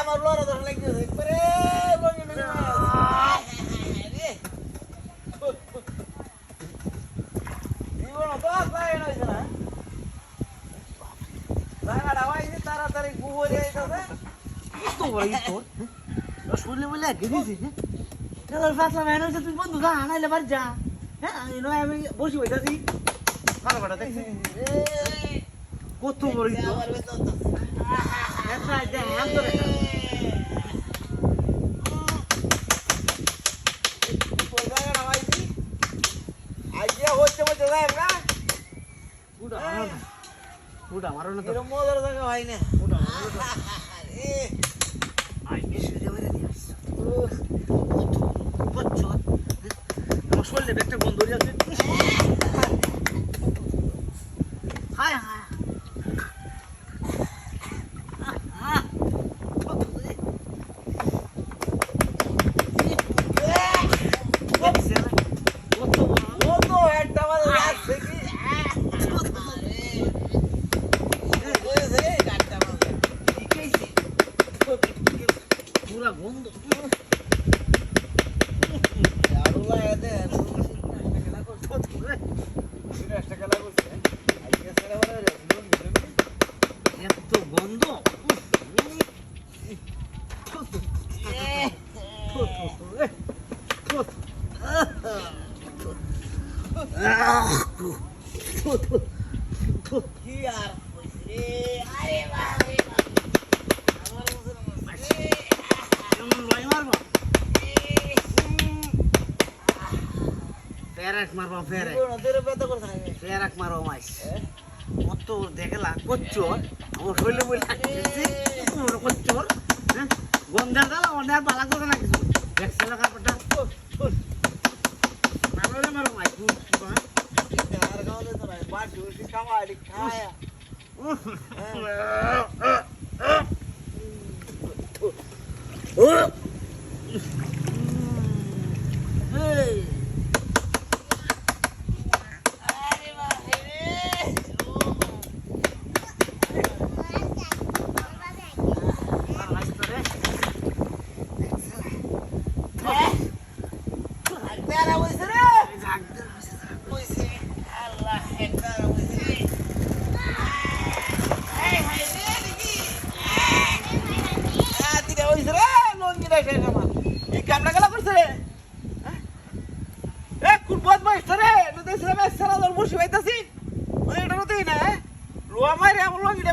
আমার না জায়গাটা হয়েছে তাড়াতাড়ি গুবরে তোর? শুনলে বলে আগে দিয়েছি তোর পাতলা ভাই নইছে তুই বন্ধু যা নাইলে বাড়ি যা হ্যাঁ আমি নয় আমি বসে বসেছি ভালো বেটা দেখছি কত বড় আইডিয়া হচ্ছে বলতে যাই না মারো না মারো না তো মজার জায়গা হয় না উড়া মারো আমার শরীরে একটা যাচ্ছে হায় হায়। কত বড় ও তো এত গন্ধ কি আর কইছে রে আরে বাবা প্যারাক মারবা প্যারাক নদীর ব্যথা করছে প্যারাক মারো মাইস। কত দেখলা করছ আমার শরীরে বলে করছ হ্যাঁ? গন্ধার দাল অনেক বালা করে না কিছু দেখছে না কাপড়টা? মারো মারো মাইস আর এই কামড়া গেলা করছে রে। এ, কোন বদমাইশ রে? নদী সারা দর বসে পাইতাছি। ওই এটা নদী না লোয়া মাইরে আমার লঙ্গি